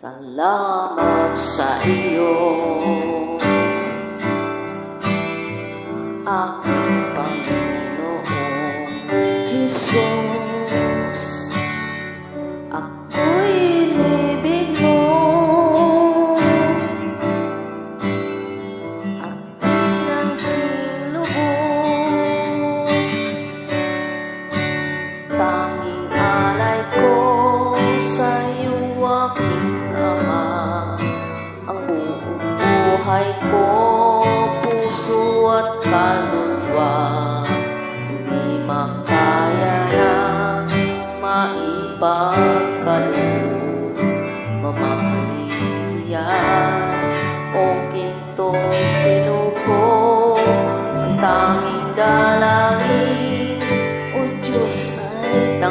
Salamat sa iyo. Aking Panginoong Jesus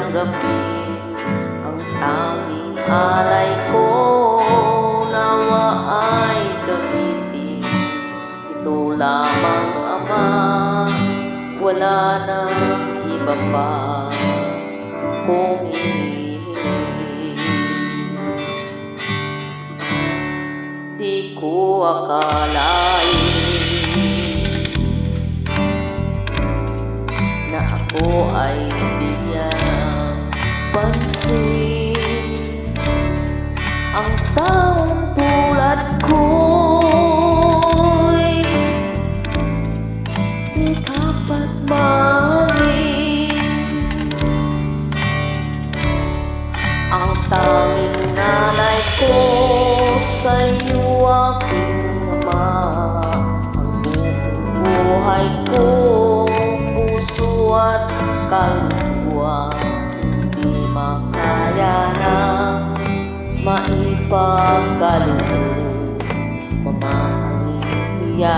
tanggapin Ang tanging alay ko. Nawa ay gamitin. Ito lamang Ama, wala nang iba pa kung hinihingi Di ko akalain na ako ay bigyan pansin ang taong tulad ko'y di dapat mahalin. Ang tanging nalay ko sa iyo aking ama ang buhay ko puso at kaluluwa hindi makaya na maipagkaloob mamahiyas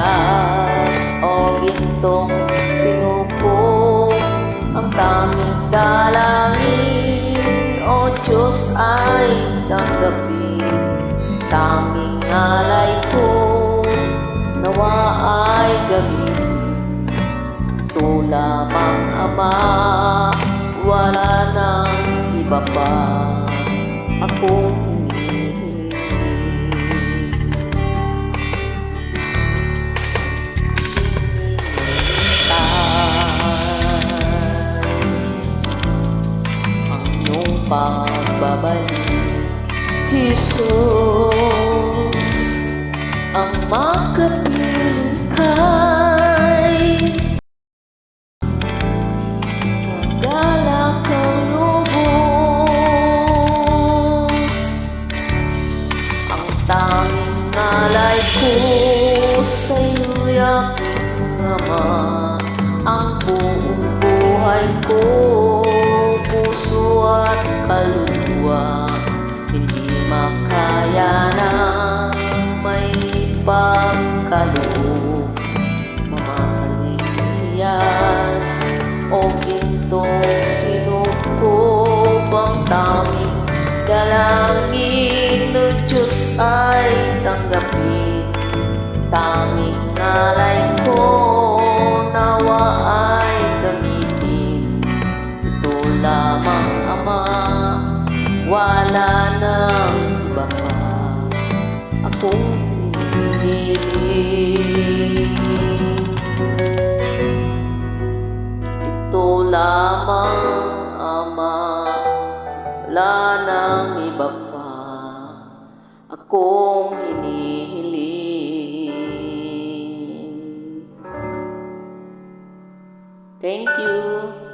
o gintong sinuko ang tanging dalangin. O Diyos ay tanggapin tanging alay ko nawa ay gamitin ito lamang Ama wala nang iba pa. Akong hinihingi. Ang iyong pagbabalik Jesus ang makapiling kay Galak ang lubos. Ang tanging nalay ko sa iyo'y aking ama. Ang buong buhay ko, o gintong sinukob ang tanging dalangin? O Diyos ay tanggapin. Tanging nalay ko nawa ay gamitin. Ito lamang Ama wala nang iba pa. Akong hinihiling nang iba pa akong hinihiling Thank you.